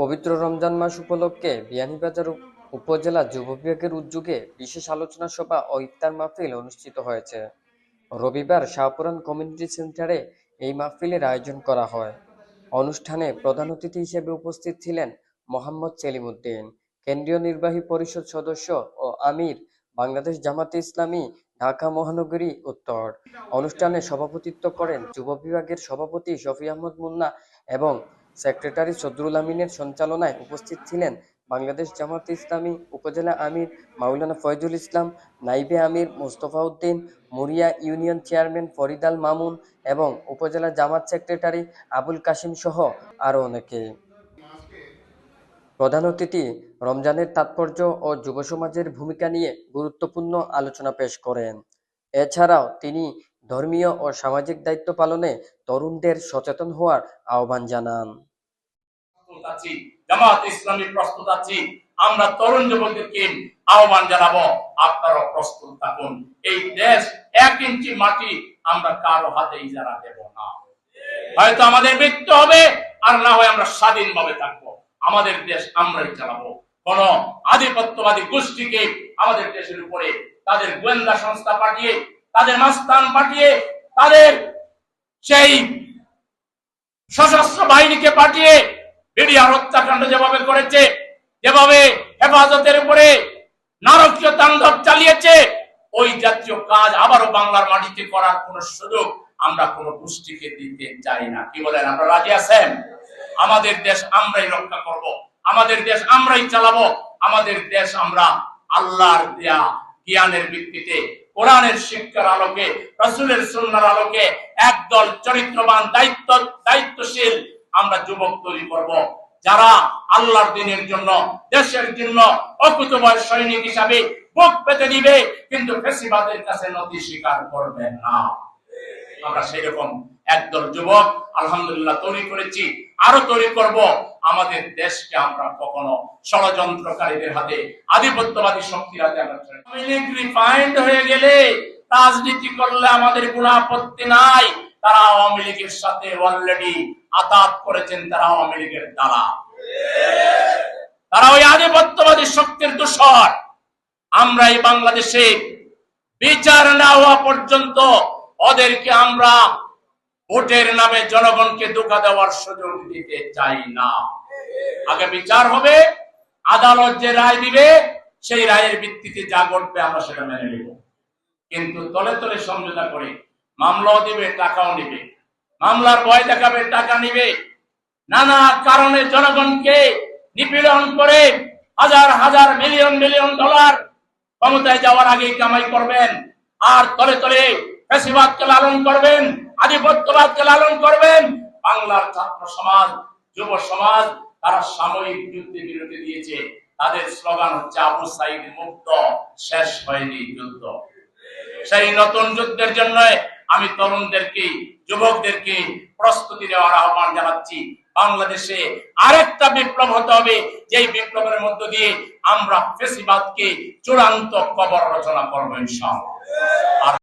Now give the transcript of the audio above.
পবিত্র রমজান মাস উপলক্ষে বিয়ানীবাজার উপ- উপজেলা যুব বিভাগের উদ্যোগে বিশেষ আলোচনা সভা ও ইফতার মাহফিল অনুষ্ঠিত হয়েছে। রবিবার শাহপুরান কমিউনিটি সেন্টারে এই মাহফিলের আয়োজন করা হয়। অনুষ্ঠানে প্রধান অতিথি হিসেবে উপস্থিত ছিলেন মোহাম্মদ সেলিম উদ্দিন কেন্দ্রীয় নির্বাহী পরিষদ সদস্য ও আমির, বাংলাদেশ জামাতে ইসলামী, ঢাকা মহানগরী উত্তর। অনুষ্ঠানে সভাপতিত্ব করেন যুব বিভাগের সভাপতি শফি আহমদ মুন্না এবং সেক্রেটারি সদরুল আমিনের সঞ্চালনায় উপস্থিত ছিলেন বাংলাদেশ জামাত ইসলামী উপজেলা আমির মাওলানা ফয়জুল ইসলাম, নাইবে আমির মোস্তফা উদ্দিন, মুরিয়া ইউনিয়ন চেয়ারম্যান ফরিদাল মামুন এবং উপজেলা জামাত সেক্রেটারি আবুল কাশিম সহ আরও অনেকে। প্রধান অতিথি রমজানের তাৎপর্য ও যুব সমাজের ভূমিকা নিয়ে গুরুত্বপূর্ণ আলোচনা পেশ করেন। এছাড়াও তিনি ধর্মীয় ও সামাজিক দায়িত্ব পালনে তরুণদের সচেতন হওয়ার আহ্বান জানান। আমরা তরুণ যুবকদেরকে আহ্বান জানাব আপনারা প্রস্তুত থাকুন। এই দেশ এক ইঞ্চি মাটি, আমরা কারও হাতে ইজারা দেব না। হয়তো আমাদের মৃত্যু হবে, আর না হয় আমরা স্বাধীনভাবে থাকব। আমাদের দেশ আমরাই চালাবো। কোন আধিপত্যবাদী গোষ্ঠীকে আমাদের দেশের উপরে তাদের গোয়েন্দা সংস্থা পাঠিয়ে তাদের মাস্তান পাঠিয়ে তাদের সেই সশস্ত্র বাহিনীকে পাঠিয়ে বিডিআর হত্যাকাণ্ড যেভাবে করেছে, যেভাবে হেফাজতের উপরে নারকীয় তাণ্ডব চালিয়েছে, ওই জাতীয় কাজ আবারও বাংলার মাটিতে করার কোন সুযোগ আমরা কোন গোষ্ঠীকে দিতে চাই না। কি বলেন, আপনারা রাজি আছেন? আমাদের দেশ আমরাই রক্ষা করব, আমাদের দেশ আমরাই চালাবো, আমাদের দেশ আমরা আল্লাহর দেয়া জ্ঞানের ভিত্তিতে কোরআনের শিক্ষার আলোকে, রসুলের সুন্নার আলোকে একদল চরিত্রবান, দায়িত্ব, দায়িত্বশীল আমরা যুবক তৈরি করব। যারা আল্লাহর দিনের জন্য, দেশের জন্য অকুতবয় সৈনিক হিসাবে বুক পেতে দিবে, কিন্তু ফেসিবাদের কাছে নথি স্বীকার করবে না। আমরা সেরকম একদল যুবক, আলহামদুলিল্লাহ, তৈরি করেছি, আরও তৈরি করব। আমাদের দেশকে আমরা কখনো ষড়যন্ত্রকারীদের হাতে আধিপত্যবাদী শক্তির হাতে রিফাইন্ড হয়ে গেলে রাজনীতি করলে আমাদের কোনো আপত্তি নাই। তারা আওয়ামী লীগের সাথে অলরেডি আতাত করেছেন, তারা আওয়ামী লীগের দ্বারা তারা ওই আধিপত্যবাদী শক্তির দূষর আমরা এই বাংলাদেশে বিচার না হওয়া পর্যন্ত ওদেরকে আমরা ভোটের নামে জনগণকে ধোকা দেওয়ার সুযোগ দিতে চাই না। আগে বিচার হবে, আদালত যে রায় দিবে, সেই রায়ের ভিত্তিতে যা ঘটবে আমরা সেটা মেনে নেব। কিন্তু তলে তলে সমঝোতা করে মামলাও দিবে, টাকাও নিবে। মামলার ভয় দেখাবে, টাকা নিবে। নানা কারণে জনগণকে নিপীড়ন করে হাজার হাজার, মিলিয়ন মিলিয়ন ডলার ক্ষমতায় যাওয়ার আগে কামাই করবেন, আর তলে তলে ফেসিবাদকে লালন করবেন আধিপত্যবাদকে লালন করবেন। বাংলার ছাত্র সমাজ, যুব সমাজ, তারা সাময়িক যুদ্ধে বিরতি দিয়েছে। তাদের স্লোগান হচ্ছে, আবু সাইদ মুক্ত, শেষ হয়নি যুদ্ধ। সেই নতুন যুদ্ধের জন্য আমি তরুণদেরকে, যুবকদেরকে প্রস্তুতি নেওয়ার আহ্বান জানাচ্ছি। বাংলাদেশে আরেকটা বিপ্লব হতে হবে, যেই বিপ্লবের মধ্য দিয়ে আমরা ফেসিবাদকে চূড়ান্ত কবর রচনা করব ইনশাআল্লাহ।